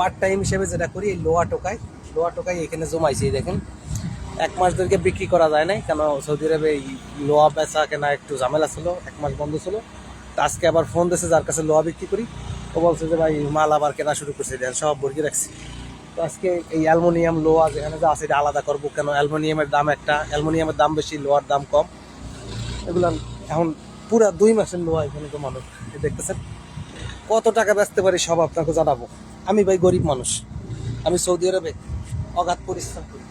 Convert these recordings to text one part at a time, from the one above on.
Part time হিসেবে যেটা করি, এই লোয়া টোকায় লোয়া টোকাই এখানে জমাইছি দেখেন। এক মাস ধরে বিক্রি করা যায় নাই, কেন সৌদি আরবে এই লোয়া বেচা কেনা একটু ঝামেলা ছিল, এক মাস বন্ধ ছিল। তো আজকে আবার ফোন দিয়েছে যার কাছে লোয়া বিক্রি করি। ও বলছে যে, ভাই, মাল আবার কেনা শুরু করছে, দেন সব বর্গি রাখছি। তো আজকে এই অ্যালমোনিয়াম লোহা যেখানে যা আছে, এটা আলাদা করব কেন? অ্যালমোনিয়ামের দাম একটা, অ্যালমোনিয়ামের দাম বেশি, লোহার দাম কম। এগুলো এখন পুরা দুই মাসের লোহা এখানে তো মানুষ দেখতেছেন, কত টাকা বেচতে পারি সব আপনাকে জানাব। আমি ভাই গরিব মানুষ। আমি সৌদি আরবে অগাধ পরিশ্রম করি।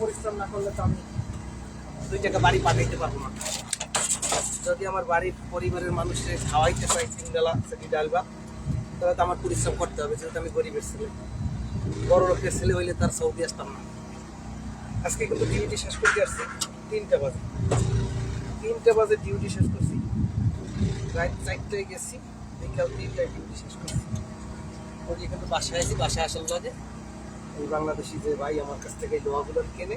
পরিশ্রম না করলে তো আমি দুই টাকা বাড়ি পাঠাইতে পারব না। যদি আমার বাড়ির পরিবারের মানুষের খাওয়াইতে চাই তিন বেলা সেটি ডাল ভাত, তাহলে তো আমার পরিশ্রম করতে হবে, যেহেতু আমি গরিবের ছেলে। বড় লোকের ছেলে হইলে তার সৌদি আসতাম না। আজকে কিন্তু ডিউটি শেষ করতে আসছি তিনটা বাজে। তিনটা বাজে ডিউটি শেষ করছি। চারটায় গেছি, বিকাল তিনটায় ডিউটি শেষ করছি। ওই কিন্তু বাসায় আছি বাসায় আসার লগে ওই বাংলাদেশি যে ভাই আমার কাছ থেকে এই লোহাগুলো কেনে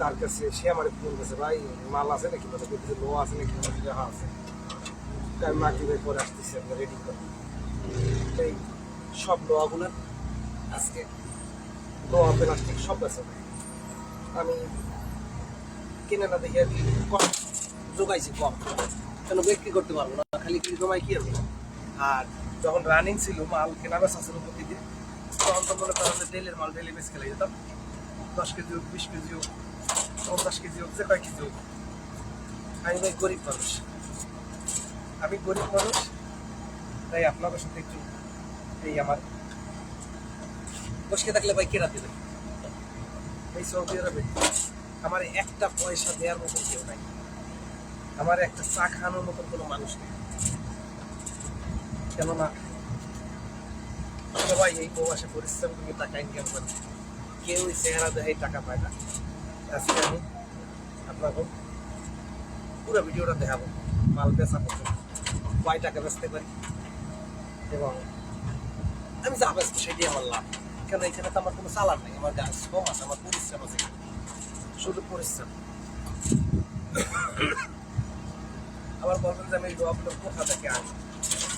তার কাছে সে আমার ফোন করেছে ভাই মাল আছে নাকি? মানে বলতেছে লোহা আছে নাকি? বলছি, হ্যাঁ আছে। তাই মাটি ভাই পরে আসতেছি আমরা রেডি করে এই সব লোহাগুলো আজকে লোহা প্লাস্টিক সব আছে। আমি কিনে না দেখি আর কি কম যোগাইছি কম। কেন বিক্রি করতে পারব না? খালি কি জমাই কি হবে আর যখন রানিং ছিল, মাল কেনা বেচা ছিল প্রতিদিন, তখন তো মনে করেন ডেলের মাল ডেলি বেশ খেলে যেতাম। দশ কেজি হোক, বিশ কেজি হোক, পঞ্চাশ কেজি হোক, যে কয় কেজি হোক। আমি ভাই গরিব মানুষ। আমি গরিব মানুষ, তাই আপনাদের সাথে একটু এই আমার বসকে থাকলে ভাই কেরা দেবে। এই সৌদি আরবে আমার একটা পয়সা দেওয়ার মতো কেউ নাই। আমার একটা চা খাওয়ানোর মতো কোনো মানুষ নেই। কেননা সবাই এই প্রবাসে পরিশ্রম করে টাকা ইনকাম করে। কেউ চেহারা দেখাই টাকা পায় না। আজকে আমি আপনাকে পুরো ভিডিওটা দেখাবো। মাল বেচা পর্যন্ত কয় টাকা বেচতে পারি? এবং আমি যা বেচবো সেটাই আমার লাভ। কেন এখানে তো আমার কোনো চালান নেই, আমার গাছ কম আছে, আমার পরিশ্রম আছে। শুধু পরিশ্রম আবার বলবেন যে আমি দোয়াগুলো কোথা থেকে আনি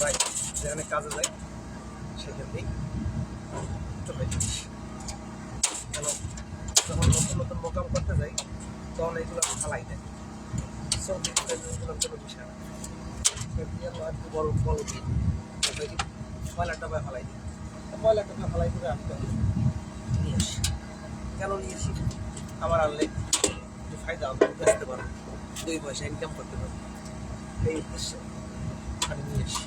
ভাই যেখানে কাজে যাই, সেখান থেকেই চলে যাচ্ছি কেন? যখন নতুন নতুন মোকাম করতে যাই, তখন এইগুলো ফালাই দেয়। সব এগুলো কোনো বিষয় না। বড় বড় দিই ময়লা ডাবায় ফালাই দিই ডাবায় ফালাই করে আমি তখন নিয়ে আসি। কেন নিয়ে আসি? আমার আনলে ফায়দা হবে বেচতে দুই পয়সা ইনকাম করতে পারব। এই উদ্দেশ্যে আমি নিয়ে আসি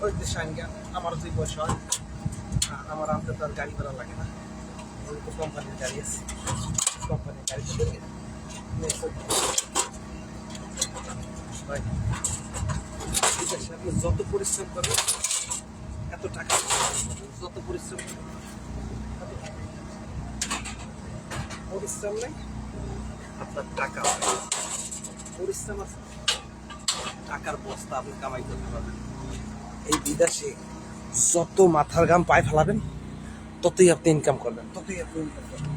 ওই উদ্দেশ্যে আনি আমার দুই পয়সা হয় আমার আনতে তো আর গাড়ি ভাড়া লাগে না ওই তো কোম্পানির গাড়ি আছে কোম্পানির গাড়ি এসে ভাই, ঠিক আপনি যত পরিশ্রম করবেন এত টাকা যত পরিশ্রম পরিশ্রম নেই আপনার টাকা পরিশ্রম আছে টাকার বস্তা আপনি কামাই করতে পারবেন। এই বিদেশে যত মাথার গাম পায়ে ফেলাবেন, ততই আপনি ইনকাম করবেন, ততই আপনি ইনকাম করবেন।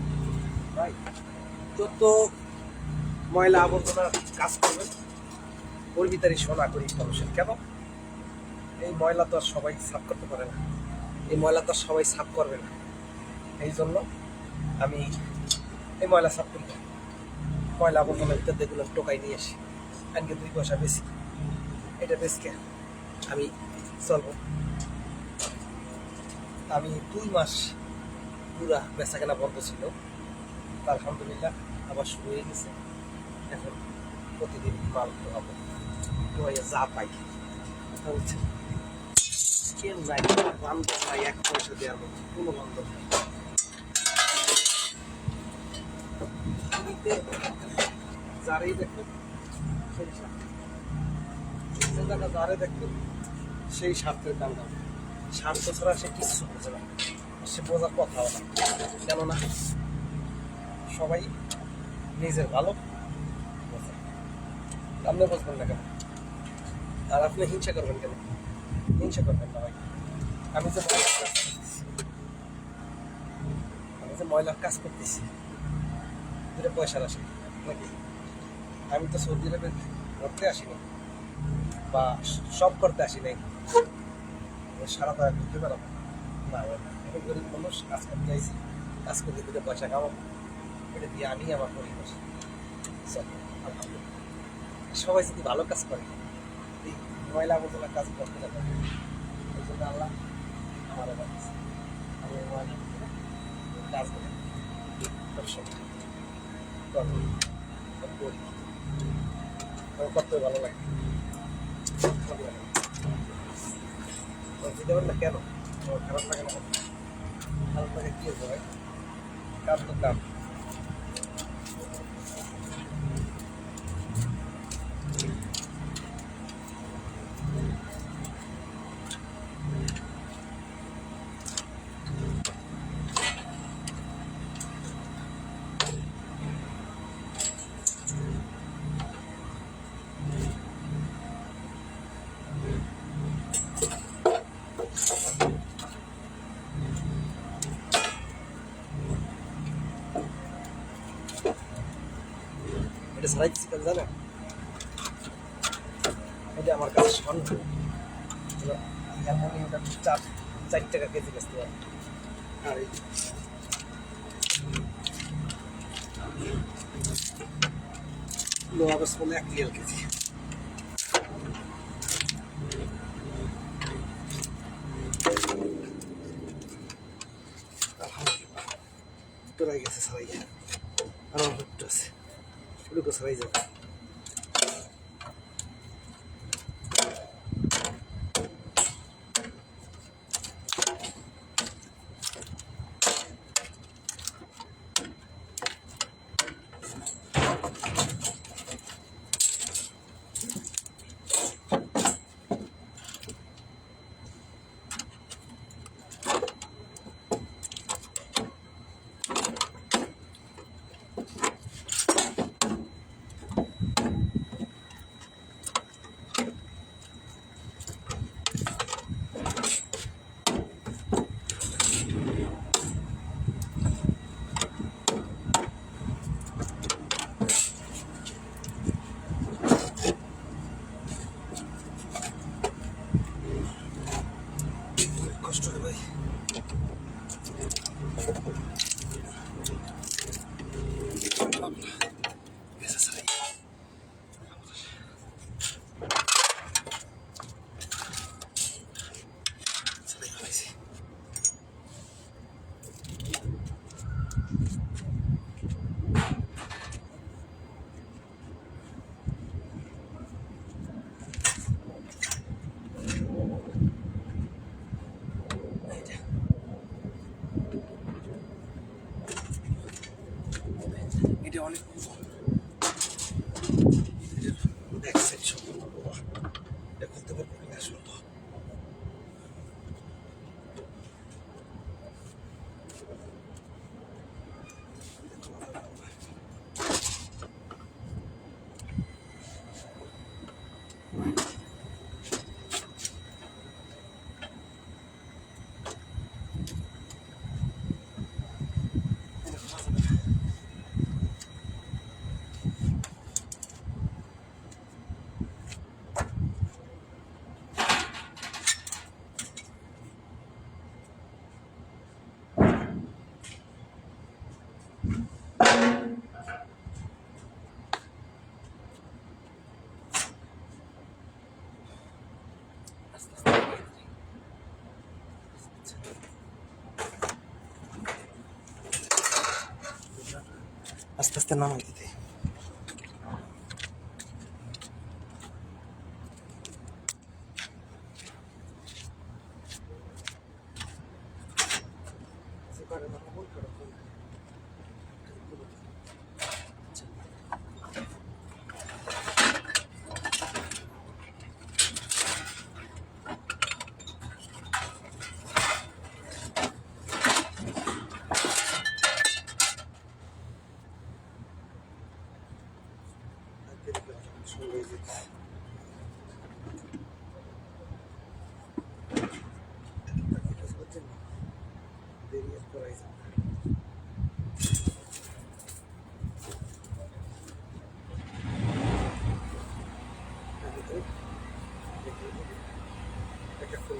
যত ময়লা আবর্জনা কাজ করবেন, ওর ভিতরে সোনা করি মানুষের কেন? এই ময়লা তো আর সবাই সাফ করতে পারে না। এই ময়লা তো আর সবাই সাফ করবে না। এই জন্য আমি এই ময়লা সাফ করি। ময়লা আবর্জনা ভিতর যেগুলো টোকাই নিয়ে আসি। আজকে দুই পয়সা বেশি। এটা বেশকে আমি চলবো আমি দুই মাস পুরা বেচা কেনা বন্ধ ছিল। তা আলহামদুলিল্লাহ আবার শুরু হয়ে গেছে। এখন প্রতিদিন মাল দোয়াইয়া যা পাই। বলছে কেউ নাই। বান্ধব নাই এক পয়সা দেওয়ার মতো। কোনো বান্ধব নাই। যারাই স্বার্থ জায়গা যারে দেখবেন সেই স্বার্থের দাম স্বার্থ ছাড়া সে কিচ্ছু বোঝে না। সে বোঝার কথাও না। কেননা সবাই নিজের ভালো আপনি বুঝবেন না কেন? আর আপনি হিংসা করবেন কেন? হিংসা করবেন না ভাই। আমি করতেছি। আমি যে ময়লার কাজ করতেছি। দুটো পয়সার আসে নাকি? আমি তো সৌদি আরবে ঘুরতে আসিনি। বা সব করতে আসি নাই। সারা তো আর ঢুকতে পারব না এখন গরিব মানুষ কাজ করতে চাইছি কাজ করতে দিলে পয়সা কামাবো। এটা দিয়ে আমি আমার পরিবার। সবাই যদি ভালো কাজ করে, এই ময়লা আবর্জনা কাজ করতে যাবে। এই জন্য আল্লাহ আমার আমি কাজ করে করতে ভালো লাগে। কেন? খারাপ লাগে না? খারাপ লাগে কি হয়েছে কাজ সারাই দিচ্ছি জানেন? এটা আমার কাছে স্বর্ণ। চার চার টাকা কেজি বেচতে পারে আর এই লোহা বলে এক রিয়াল কেজি। আলহামদুলিল্লাহ। গেছে সারাই আর অল্প একটু আছে এটুকু সারাই যাবে এটা আস্তে আস্তে নামাই দিতে একটা ফুল